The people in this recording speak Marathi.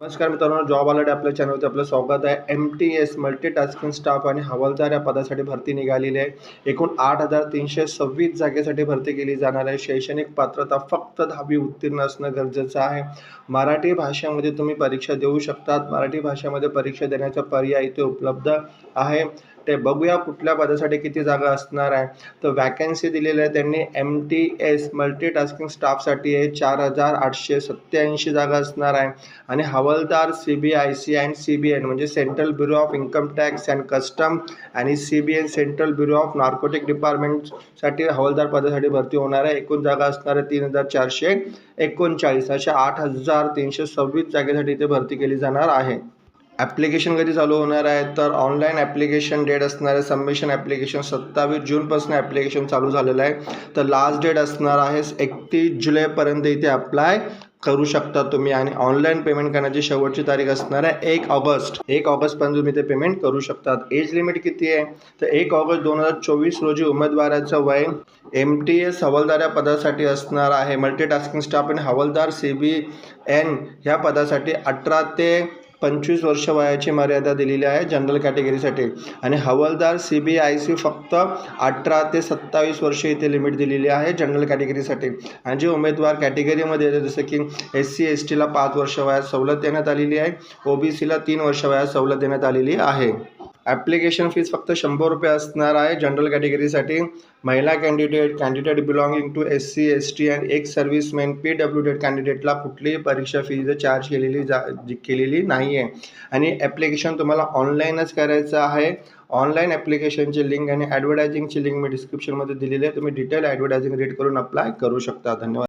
नमस्कार मित्रांनो जॉब अलर्ट आपल्या चॅनलवरती आपलं स्वागत आहे. M T S multitasking staff आणि हवालदार या पदासाठी भरती निघालेली आहे. एकूण आठ हजार तीनशे सव्वीस जागेसाठी भरती केली जाणार आहे. शैक्षणिक पात्रता फक्त दहावी उत्तीर्ण असणं गरजेचं आहे. मराठी भाषेमध्ये तुम्ही परीक्षा देऊ शकतात. मराठी भाषेमध्ये परीक्षा देण्याचा पर्याय इथे उपलब्ध आहे. ते बघूया कुठल्या पदासाठी किती जागा असणार आहे. तर वॅकन्सी दिलेली आहे त्यांनी. एम टी एस मल्टीटास्किंग स्टाफसाठी आहे. चार हजार आठशे सत्त्याऐंशी जागा असणार आहे. आणि हवालदार C B I C and C B N म्हणजे central bureau of income tax and custom आणि C B N central bureau of narcotic डिपार्टमेंटसाठी हवालदार पदासाठी भरती होणार आहे. एकूण जागा असणार आहे तीन हजार चारशे एकोणचाळीस. अशा आठ हजार तीनशे सव्वीस जागेसाठी इथे भरती केली जाणार आहे. ॲप्लिकेशन कधी चालू होणार आहे? तर ऑनलाईन ॲप्लिकेशन डेट असणार आहे सबमिशन ॲप्लिकेशन सत्तावीस जूनपासून ॲप्लिकेशन चालू झालेलं आहे. तर लास्ट डेट असणार आहे एकतीस जुलैपर्यंत इथे अप्लाय करू शकता तुम्ही. आणि ऑनलाईन पेमेंट करण्याची शेवटची तारीख असणार आहे एक ऑगस्ट. एक ऑगस्टपर्यंत तुम्ही ते पेमेंट करू शकतात. एज लिमिट किती आहे? तर एक ऑगस्ट दोन हजार चोवीस रोजी उमेदवाराचं वय एम टी एस हवालदार या पदासाठी असणार आहे. मल्टीटास्किंग स्टाफ आणि हवालदार सी बी एन ह्या पदासाठी अठरा ते पंचवीस वर्ष वयाची मर्यादा दिलेली आहे जनरल कॅटेगरीसाठी. आणि हवालदार सी बी आय सी फक्त अठरा ते सत्तावीस वर्ष इथे लिमिट दिलेली आहे जनरल कॅटेगरीसाठी. आणि जे उमेदवार कॅटेगरीमध्ये येतात जसं की एस सी एस टीला पाच वर्ष वयात सवलत देण्यात आलेली आहे ओ बी सीला तीन वर्ष वयात सवलत देण्यात आलेली आहे. ॲप्लिकेशन फीज फक्त शंभर रुपये असणार आहे. जनरल कॅटेगरीसाठी महिला candidate candidate belonging to S C S T and एक सर्व्हिसमॅन पी डब्ल्यू डेट कॅन्डिडेटला कुठलीही परीक्षा फीज चार्ज केलेली जा केलेली नाही आहे आणि ॲप्लिकेशन तुम्हाला ऑनलाईनच करायचं आहे. ऑनलाईन ॲप्लिकेशनची लिंक आणि ॲडव्हर्टायझिंगची लिंक मी डिस्क्रिप्शनमध्ये दिलेली आहे. तुम्ही डिटेल ॲडव्हर्टायझिंग रीड करून अप्लाय करू शकता. धन्यवाद.